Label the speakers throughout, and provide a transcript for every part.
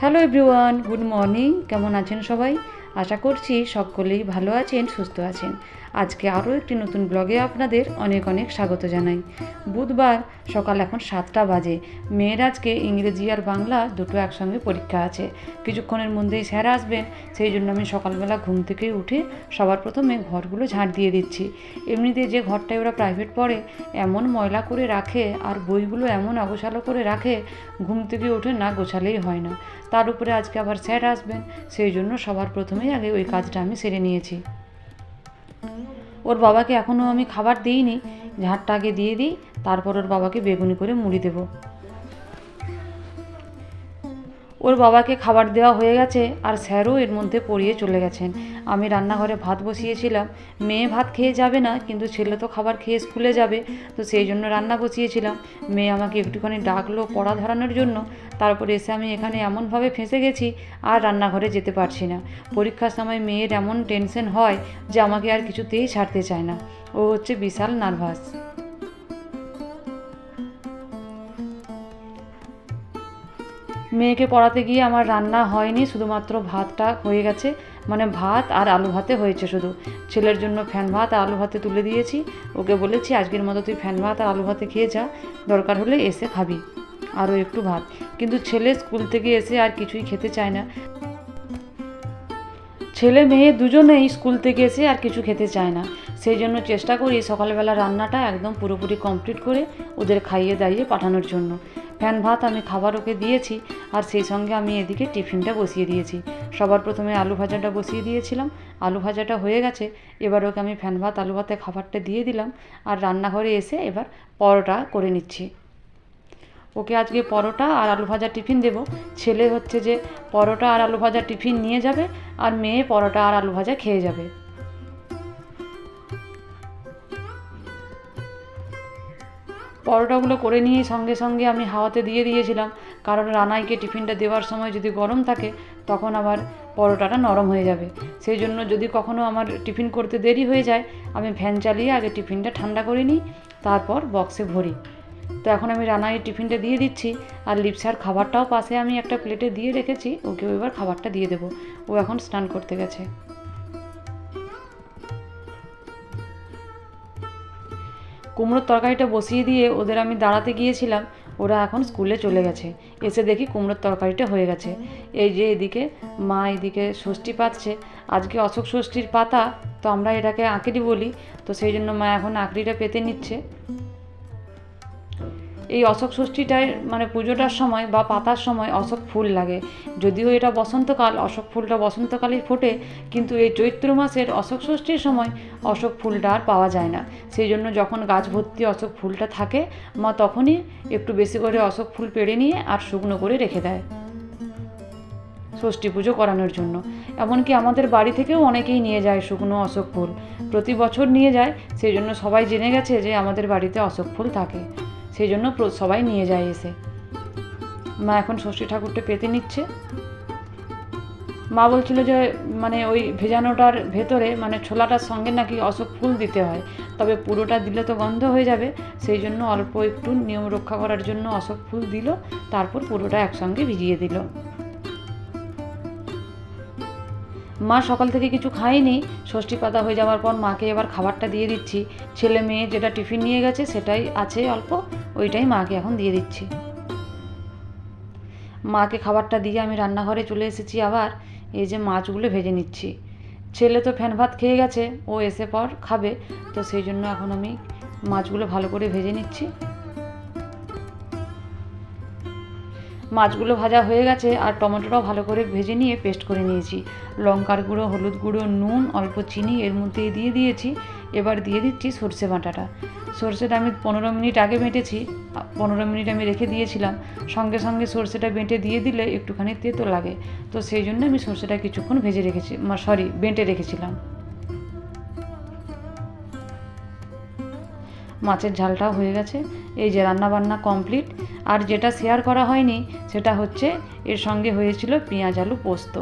Speaker 1: Hello everyone good morning কেমন আছেন সবাই? আশা করছি সকলেই ভালো আছেন, সুস্থ আছেন। আজকে আরও একটি নতুন ব্লগে আপনাদের অনেক অনেক স্বাগত জানাই। বুধবার সকাল এখন সাতটা বাজে। মেয়ের আজকে ইংরেজি আর বাংলা দুটো একসঙ্গে পরীক্ষা আছে। কিছুক্ষণের মধ্যেই স্যার আসবেন, সেই জন্য আমি সকালবেলা ঘুম থেকে উঠে সবার প্রথমে ঘরগুলো ঝাঁট দিয়ে দিচ্ছি। এমনিতে যে ঘরটায় ওরা প্রাইভেট পড়ে, এমন ময়লা করে রাখে আর বইগুলো এমন অগোছালো করে রাখে, ঘুম থেকে উঠে না গোছালেই হয় না। তার উপরে আজকে আবার স্যার আসবেন, সেই জন্য সবার প্রথমেই আগে ওই কাজটা আমি সেরে নিয়েছি। ওর বাবাকে এখনও আমি খাবার দিইনি ঝাড়টা আগে দিয়ে দিই, তারপর ওর বাবাকে বেগুনি করে মুড়ি দেবো। ওর বাবাকে খাবার দেওয়া হয়ে গেছে আর স্যারও এর মধ্যে পড়িয়ে চলে গেছেন। আমি রান্নাঘরে ভাত বসিয়েছিলাম। মেয়ে ভাত খেয়ে যাবে না, কিন্তু ছেলে তো খাবার খেয়ে স্কুলে যাবে, তো সেই জন্য রান্না বসিয়েছিলাম। মেয়ে আমাকে একটুখানি ডাকলো পড়া ধরানোর জন্য। তারপরে এসে আমি এখানে এমনভাবে ফেঁসে গেছি, আর রান্নাঘরে যেতে পারছি না। পরীক্ষার সময় মেয়ের এমন টেনশন হয় যে আমাকে আর কিছুতেই ছাড়তে চায় না। ও হচ্ছে বিশাল নার্ভাস। মেয়েকে পড়াতে গিয়ে আমার রান্না হয়নি, শুধুমাত্র ভাতটা হয়ে গেছে। মানে ভাত আর আলু ভাতে হয়েছে শুধু। ছেলের জন্য ফ্যান ভাত আর আলু ভাতে তুলে দিয়েছি। ওকে বলেছি, আজকের মতো তুই ফ্যান ভাত আর আলু ভাতে খেয়ে যা। দরকার হলে এসে খাবি। আরও একটু ভাত। কিন্তু ছেলে স্কুল থেকে এসে আর কিছুই খেতে চায় না। ছেলে মেয়ে দুজনেই স্কুল থেকে এসে আর কিছু খেতে চায় না। সেই জন্য চেষ্টা করি সকালবেলা রান্নাটা একদম পুরোপুরি কমপ্লিট করে ওদের খাইয়ে দাইয়ে পাঠানোর জন্য। ফ্যান ভাত আমি খাবার ওকে দিয়েছি আর সেই সঙ্গে আমি এদিকে টিফিনটা বসিয়ে দিয়েছি। সবার প্রথমে আলু ভাজাটা বসিয়ে দিয়েছিলাম। আলু ভাজাটা হয়ে গেছে। এবার ওকে আমি ফ্যান ভাত, আলু ভাতে খাবারটা দিয়ে দিলাম আর রান্নাঘরে এসে এবার পরোটা করে নিচ্ছি। ওকে আজকে পরোটা আর আলু ভাজা টিফিন দেবো। ছেলে হচ্ছে যে পরোটা আর আলু ভাজা টিফিন নিয়ে যাবে আর মেয়ে পরোটা আর আলু ভাজা খেয়ে যাবে। পরোটাগুলো করে নিয়ে সঙ্গে সঙ্গে আমি হাওয়াতে দিয়ে দিয়েছিলাম। কারণ রানাইকে টিফিনটা দেওয়ার সময় যদি গরম থাকে, তখন আবার পরোটাটা নরম হয়ে যাবে। সেই জন্য যদি কখনও আমার টিফিন করতে দেরি হয়ে যায়, আমি ফ্যান চালিয়ে আগে টিফিনটা ঠান্ডা করে নিই, তারপর বক্সে ভরি। তো এখন আমি রানাইয়ের টিফিনটা দিয়ে দিচ্ছি, আর লিপসার খাবারটাও পাশে আমি একটা প্লেটে দিয়ে রেখেছি, ওকেও এবার খাবারটা দিয়ে দেবো। ও এখন স্নান করতে গেছে। কুমড়োর তরকারিটা বসিয়ে দিয়ে ওদের আমি দাঁড়াতে গিয়েছিলাম, ওরা এখন স্কুলে চলে গেছে। এসে দেখি কুমড়োর তরকারিটা হয়ে গেছে। এই যে এদিকে মা এদিকে ষষ্ঠী পাচ্ছে। আজকে অশোক ষষ্ঠীর পাতা, তো আমরা এটাকে আঁকড়ি বলি। তো সেই জন্য মা এখন আঁকড়িটা পেতে নিচ্ছে। এই অশোক ষষ্ঠীটায় মানে পুজোটার সময় বা পাতার সময় অশোক ফুল লাগে। যদিও এটা বসন্তকাল, অশোক ফুলটা বসন্তকালেই ফোটে, কিন্তু এই চৈত্র মাসের অশোক ষষ্ঠীর সময় অশোক ফুলটা আর পাওয়া যায় না। সেই জন্য যখন গাছ ভর্তি অশোক ফুলটা থাকে, মা তখনই একটু বেশি করে অশোক ফুল পেড়ে নিয়ে আর শুকনো করে রেখে দেয়। ষষ্ঠী পুজো করানোর জন্য। এমনকি আমাদের বাড়ি থেকেও অনেকেই নিয়ে যায় শুকনো অশোক ফুল। প্রতি বছর নিয়ে যায়, সেই জন্য সবাই জেনে গেছে যে আমাদের বাড়িতে অশোক ফুল থাকে। সেই জন্য সবাই নিয়ে যায় এসে। মা এখন ষষ্ঠী ঠাকুরটা পেতে নিচ্ছে। মা বলছিল যে মানে ওই ভেজানোটার ভেতরে মানে ছোলাটার সঙ্গে নাকি অশোক ফুল দিতে হয়। তবে পুরোটা দিলে তো গন্ধ হয়ে যাবে। সেই জন্য অল্প একটু নিয়ম রক্ষা করার জন্য অশোক ফুল দিল, তারপর পুরোটা একসঙ্গে ভিজিয়ে দিল। মা সকাল থেকে কিছু খায়নি। ষষ্ঠী পাতা হয়ে যাওয়ার পর মাকে এবার খাবারটা দিয়ে দিচ্ছি। ছেলে মেয়ে যেটা টিফিন নিয়ে গেছে, সেটাই আছে অল্প। ওইটাই মাকে এখন দিয়ে দিচ্ছি। মাকে খাবারটা দিয়ে আমি রান্নাঘরে চলে এসেছি আবার, এই যে মাছগুলো ভেজে নিচ্ছি। ছেলে তো ফ্যান ভাত খেয়ে গেছে, ও এসে পর খাবে, তো সেই জন্য এখন আমি মাছগুলো ভালো করে ভেজে নিচ্ছি। মাছগুলো ভাজা হয়ে গেছে আর টমেটোটাও ভালো করে ভেজে নিয়ে পেস্ট করে নিয়েছি। লঙ্কার গুঁড়ো, হলুদ গুঁড়ো, নুন, অল্প চিনি এর মধ্যে দিয়ে দিয়েছি। এবার দিয়ে দিচ্ছি সর্ষে বাটাটা। সর্ষেটা আমি পনেরো মিনিট আগে বেঁটেছি, পনেরো মিনিট আমি রেখে দিয়েছিলাম। সঙ্গে সঙ্গে সর্ষেটা বেঁটে দিয়ে দিলে একটুখানি তেতো লাগে। তো সেই জন্য আমি সর্ষেটা কিছুক্ষণ ভেজে রেখেছি সরি, বেঁটে রেখেছিলাম। মাছের ঝালটাও হয়ে গেছে। এই যে রান্না বান্না কমপ্লিট। আর যেটা শেয়ার করা হয়নি, সেটা হচ্ছে এর সঙ্গে হয়েছিল পেঁয়াজ আলু পোস্ত।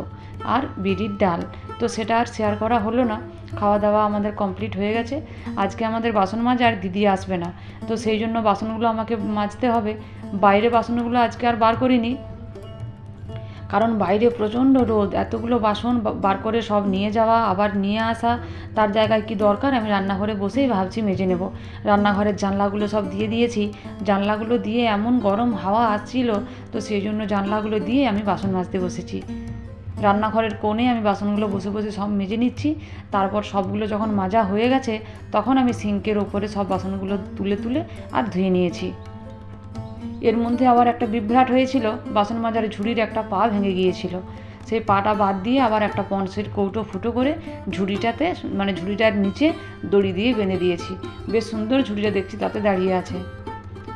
Speaker 1: আর বিড়ির ডাল। তো সেটা আর শেয়ার করা হলো না। খাওয়া দাওয়া আমাদের কমপ্লিট হয়ে গেছে। আজকে আমাদের বাসন মাজার দিদি আসবে না। তো সেই জন্য বাসনগুলো আমাকে মাজতে হবে। বাইরে বাসনগুলো আজকে আর বার করিনি। কারণ বাইরে প্রচণ্ড রোদ। এতগুলো বাসন বার করে সব নিয়ে যাওয়া, আবার নিয়ে আসা, তার জায়গায় কি দরকার? আমি রান্নাঘরে বসেই ভাবছি মেজে নেব। রান্নাঘরের জানলাগুলো সব দিয়ে দিয়েছি। জানলাগুলো দিয়ে এমন গরম হাওয়া আসছিল, তো সেই জন্য জানলাগুলো দিয়ে আমি বাসন মাজতে বসেছি। রান্নাঘরের কোণে আমি বাসনগুলো বসে বসে সব মেজে নিচ্ছি। তারপর সবগুলো যখন মাজা হয়ে গেছে, তখন আমি সিঙ্কের ওপরে সব বাসনগুলো তুলে তুলে আর ধুয়ে নিয়েছি। এর মধ্যে আবার একটা বিভ্রাট হয়েছিল, বাসন মাজার ঝুড়ির একটা পা ভেঙে গিয়েছিল। সেই পাটা বাদ দিয়ে আবার একটা পন্সের কৌটো ফুটো করে ঝুড়িটাতে মানে ঝুড়িটার নিচে দড়ি দিয়ে বেঁধে দিয়েছি। বেশ সুন্দর ঝুড়িটা দেখছি, তাতে দাঁড়িয়ে আছে।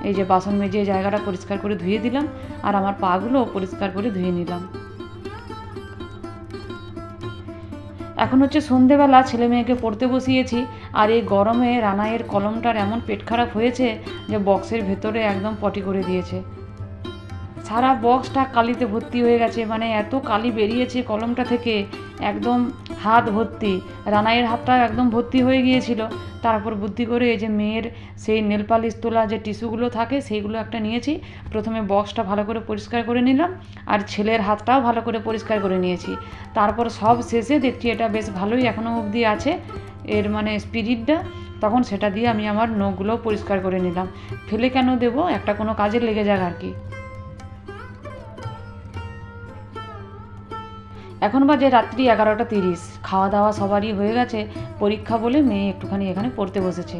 Speaker 1: এই যে বাসন মেজে জায়গাটা পরিষ্কার করে ধুয়ে দিলাম, আর আমার পাগুলো পরিষ্কার করে ধুয়ে নিলাম। এখন হচ্ছে সন্ধেবেলা ছেলে মেয়েকে পড়তে বসিয়েছি আর এই গরমে রানাইয়ের কলমটার এমন পেট খারাপ হয়েছে যে বক্সের ভেতরে একদম পটি করে দিয়েছে। সারা বক্সটা কালিতে ভর্তি হয়ে গেছে মানে এত কালি বেরিয়েছে কলমটা থেকে, একদম হাত ভর্তি, রানাইয়ের হাতটা একদম ভর্তি হয়ে গিয়েছিল। তারপর বুদ্ধি করে এই যে মেয়ের সেই নেল পালিশ তোলা যে টিস্যুগুলো থাকে, সেইগুলো একটা নিয়েছি। প্রথমে বক্সটা ভালো করে পরিষ্কার করে নিলাম আর ছেলের হাতটাও ভালো করে পরিষ্কার করে নিয়েছি। তারপর সব শেষে দেখছি এটা বেশ ভালোই এখনও অবধি আছে, এর মানে স্পিরিটটা তখন সেটা দিয়ে আমি আমার নখগুলো পরিষ্কার করে নিলাম। ফেলে কেন দেবো? একটা কোনো কাজে লেগে যাক আর কি। এখন বাজে রাত্রি এগারোটা তিরিশ। খাওয়া দাওয়া সবারই হয়ে গেছে, পরীক্ষা বলে মেয়ে একটুখানি এখানে পড়তে বসেছে।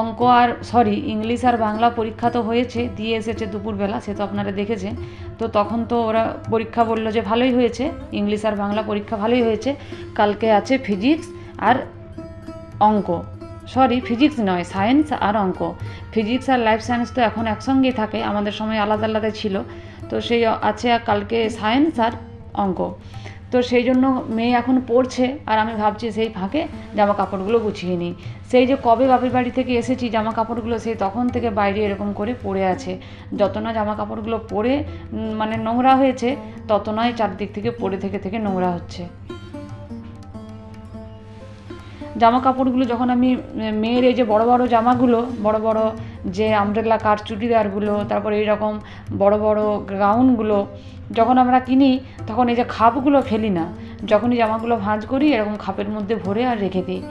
Speaker 1: অঙ্ক আর সরি ইংলিশ আর বাংলা পরীক্ষা তো হয়েছে, দিয়ে এসেছে দুপুরবেলা, সে তো আপনারা দেখেছেন। তো তখন তো ওরা পরীক্ষা বলল যে ভালোই হয়েছে, ইংলিশ আর বাংলা পরীক্ষা ভালোই হয়েছে, কালকে আছে ফিজিক্স আর অঙ্ক। সরি ফিজিক্স নয় সায়েন্স আর অঙ্ক। ফিজিক্স আর লাইফ সায়েন্স তো এখন একসঙ্গেই থাকে, আমাদের সময় আলাদা আলাদা ছিল। তো সেই আছে কালকে সায়েন্স আর অঙ্ক। তো সেই জন্য মেয়ে এখন পড়ছে আর আমি ভাবছি সেই ফাঁকে জামা কাপড়গুলো গুছিয়ে নিই। সেই যে কবে বাপের বাড়ি থেকে এসেছি জামা কাপড়গুলো সেই তখন থেকে বাইরে এরকম করে পড়ে আছে। যত না জামা কাপড়গুলো পরে মানে নোংরা হয়েছে, তত নয় চারদিক থেকে পড়ে থেকে থেকে নোংরা হচ্ছে। জামা কাপড়গুলো যখন আমি মেয়ের এই যে বড় বড় জামাগুলো, বড় বড় যে আমব্রেলা কাট চুড়িদারগুলো, তারপর এইরকম বড় বড় গাউনগুলো যখন আমরা কিনি, তখন এই যে খাপগুলো ফেলি না। যখনই জামাগুলো ভাঁজ করি, এরকম খাপের মধ্যে ভরে আর রেখে দিই।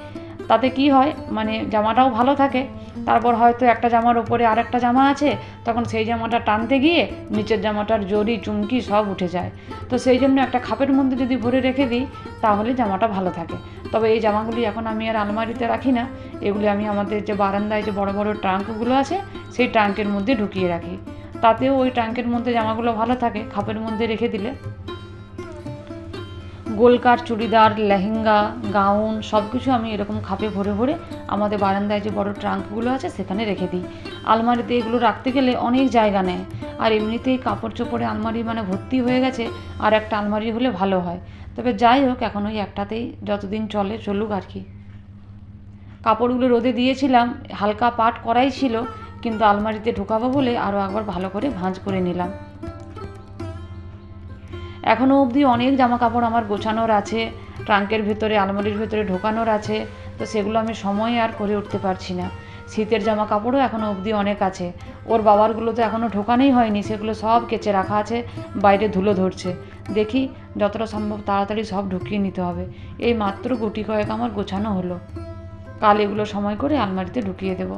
Speaker 1: তাতে কি হয়? মানে জামাটাও ভালো থাকে। তারপর হয়তো একটা জামার ওপরে আরেকটা জামা আছে, তখন সেই জামাটা টানতে গিয়ে নিচের জামাটার জরি চুমকি সব উঠে যায়। তো সেই জন্য একটা খাপের মধ্যে যদি ভরে রেখে দিই, তাহলে জামাটা ভালো থাকে। তবে এই জামাগুলি এখন আমি আর আলমারিতে রাখি না। এগুলি আমি আমাদের যে বারান্দায় যে বড় বড় ট্রাঙ্কগুলো আছে, সেই ট্রাঙ্কের মধ্যে ঢুকিয়ে রাখি। তাতেও ওই ট্রাঙ্কের মধ্যে জামাগুলো ভালো থাকে, খাপের মধ্যে রেখে দিলে। গোলকার, চুড়িদার, লেহেঙ্গা, গাউন সব কিছু আমি এরকম খাপে ভরে ভরে আমাদের বারান্দায় যে বড় ট্রাঙ্কগুলো আছে সেখানে রেখে দিই। আলমারিতে এগুলো রাখতে গেলে অনেক জায়গা নেয়। আর এমনিতেই কাপড় চোপড়ে আলমারি মানে ভর্তি হয়ে গেছে, আর একটা আলমারি হলে ভালো হয়। তবে যাই হোক, এখন ওই একটাতেই যতদিন চলে চলুক আর কি। কাপড়গুলো রোদে দিয়েছিলাম, হালকা পাট করাই ছিল, কিন্তু আলমারিতে ঢোকাবো বলে আরও একবার ভালো করে ভাঁজ করে নিলাম। এখনও অবধি অনেক জামা কাপড় আমার গোছানোর আছে, ট্রাঙ্কের ভেতরে, আলমারির ভেতরে ঢোকানোর আছে, তো সেগুলো আমি সময় আর করে উঠতে পারছি না। শীতের জামা কাপড়ও এখনও অবধি অনেক আছে। ওর বাবারগুলো তো এখনও ঢোকানোই হয়নি, সেগুলো সব কেচে রাখা আছে, বাইরে ধুলো ধরছে। দেখি যতটা সম্ভব তাড়াতাড়ি সব ঢুকিয়ে নিতে হবে। এই মাত্র গুটি কয়েক আমার গোছানো হলো। কাল এগুলো সময় করে আলমারিতে ঢুকিয়ে দেব।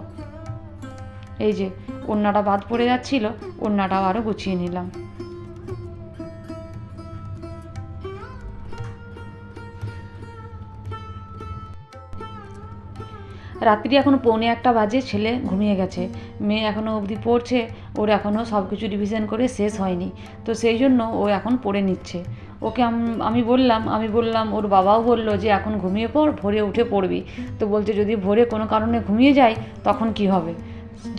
Speaker 1: এই যে, ওড়নাটা বাদ পড়ে যাচ্ছিল, ওড়নাটাও আরও গুছিয়ে নিলাম। রাত্রি এখন পৌনে একটা বাজে, ছেলে ঘুমিয়ে গেছে। মেয়ে এখনও অবধি পড়ছে, ওর এখনও সব কিছু রিভিশন করে শেষ হয়নি। তো সেই জন্য ও এখন পড়ে নিচ্ছে। ওকে আমি বললাম আমি বললাম, ওর বাবাও বলল যে এখন ঘুমিয়ে পড়, ভোরে উঠে পড়বি। তো বলছে যদি ভোরে কোনো কারণে ঘুমিয়ে যায়, তখন কি হবে?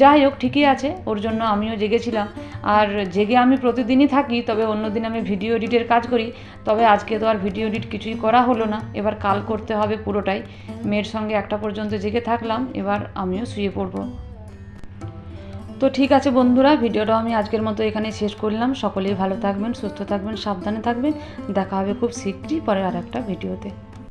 Speaker 1: যাই হোক, ঠিকই আছে, ওর জন্য আমিও জেগেছিলাম। আর জেগে আমি প্রতিদিনই থাকি, তবে অন্যদিন আমি ভিডিও এডিটের কাজ করি। তবে আজকে তো আর ভিডিও এডিট কিছুই করা হলো না। এবার কাল করতে হবে পুরোটাই। মেয়ের সঙ্গে একটা পর্যন্ত জেগে থাকলাম, এবার আমিও শুয়ে পড়ব। তো ঠিক আছে বন্ধুরা ভিডিওটা আমি আজকের মতো এখানে শেষ করলাম। সকলেই ভালো থাকবেন, সুস্থ থাকবেন, সাবধানে থাকবেন। দেখা হবে খুব শীঘ্রই পরে আর একটা ভিডিওতে।